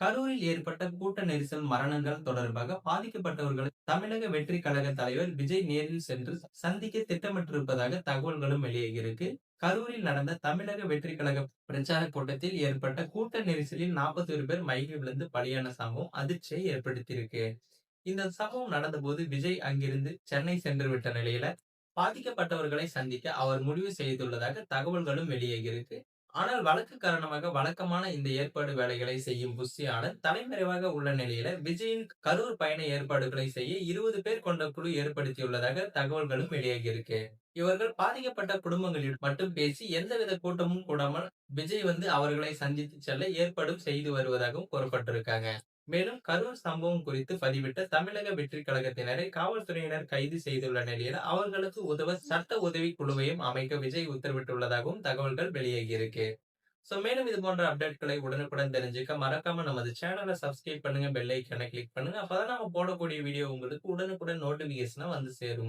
கரூரில் ஏற்பட்ட கூட்ட நெரிசல் மரணங்கள் தொடர்பாக பாதிக்கப்பட்டவர்களை தமிழக வெற்றி கழக தலைவர் விஜய் நேரில் சென்று சந்திக்க திட்டமிட்டிருப்பதாக தகவல்களும் வெளியாகியிருக்கு. கரூரில் நடந்த தமிழக வெற்றி கழக பிரச்சார கூட்டத்தில் ஏற்பட்ட கூட்ட நெரிசலில் நாற்பத்தி ஒரு பேர் மயங்கி விழுந்து பலியான சம்பவம் அதிர்ச்சியை ஏற்படுத்தியிருக்கு. இந்த சம்பவம் நடந்தபோது விஜய் அங்கிருந்து சென்னை சென்று விட்ட நிலையில பாதிக்கப்பட்டவர்களை சந்திக்க அவர் முடிவு செய்துள்ளதாக தகவல்களும் வெளியாகியிருக்கு. ஆனால் வழக்கு காரணமாக வழக்கமான இந்த ஏற்பாடு வேலைகளை செய்யும் புஷ்யான ஆனந்த் தலைமறைவாக உள்ள நிலையில விஜயின் கரூர் பயண ஏற்பாடுகளை செய்ய இருபது பேர் கொண்ட குழு ஏற்படுத்தியுள்ளதாக தகவல்களும் வெளியாகியிருக்கு இவர்கள் பாதிக்கப்பட்ட குடும்பங்களில் மட்டும் பேசி எந்தவித கூட்டமும் கூடாமல் விஜய் வந்து அவர்களை சந்தித்து செல்ல ஏற்பாடும் செய்து வருவதாகவும் கூறப்பட்டிருக்காங்க. மேலும் கரூர் சம்பவம் குறித்து பதிவிட்ட தமிழக வெற்றி கழகத்தினரை காவல்துறையினர் கைது செய்துள்ள நிலையில் அவர்களுக்கு உதவ சட்ட உதவி குழுவையும் அமைக்க விஜய் உத்தரவிட்டுள்ளதாகவும் தகவல்கள் வெளியாகியிருக்கு சோ மேலும் இது போன்ற அப்டேட்களை உடனுக்குடன் தெரிஞ்சுக்க மறக்காம நமது சேனலை சப்ஸ்கிரைப் பண்ணுங்க பெல் ஐக்கானை கிளிக் பண்ணுங்க. அப்பதான் நம்ம போடக்கூடிய வீடியோ உங்களுக்கு உடனுக்குடன் நோட்டிபிகேஷனா வந்து சேரும்.